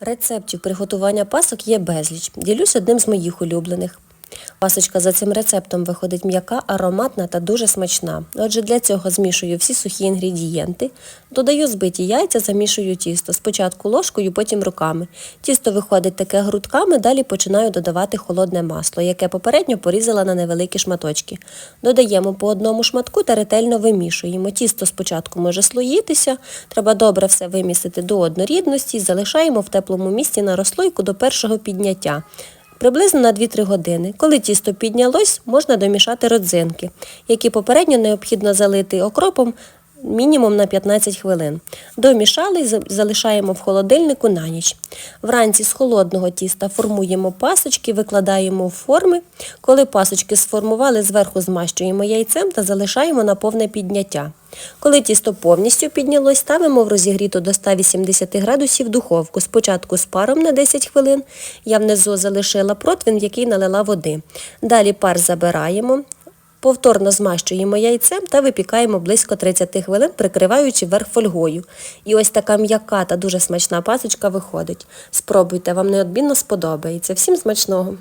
Рецептів приготування пасок є безліч. Ділюсь одним з моїх улюблених. Пасочка за цим рецептом виходить м'яка, ароматна та дуже смачна. Отже, для цього змішую всі сухі інгредієнти, додаю збиті яйця, замішую тісто. Спочатку ложкою, потім руками. Тісто виходить таке грудками, далі починаю додавати холодне масло, яке попередньо порізала на невеликі шматочки. Додаємо по одному шматку та ретельно вимішуємо. Тісто спочатку може слоїтися, треба добре все вимісити до однорідності, залишаємо в теплому місці на розслойку до першого підняття. Приблизно на 2-3 години. Коли тісто піднялось, можна домішати родзинки, які попередньо необхідно залити окропом мінімум на 15 хвилин. Домішали і залишаємо в холодильнику на ніч. Вранці з холодного тіста формуємо пасочки, викладаємо в форми. Коли пасочки сформували, зверху змащуємо яйцем та залишаємо на повне підняття. Коли тісто повністю піднялось, ставимо в розігріту до 180 градусів духовку. Спочатку з паром на 10 хвилин. Я внизу залишила противень, в який налила води. Далі пар забираємо. Повторно змащуємо яйцем та випікаємо близько 30 хвилин, прикриваючи верх фольгою. І ось така м'яка та дуже смачна пасочка виходить. Спробуйте, вам неодмінно сподобається. Всім смачного!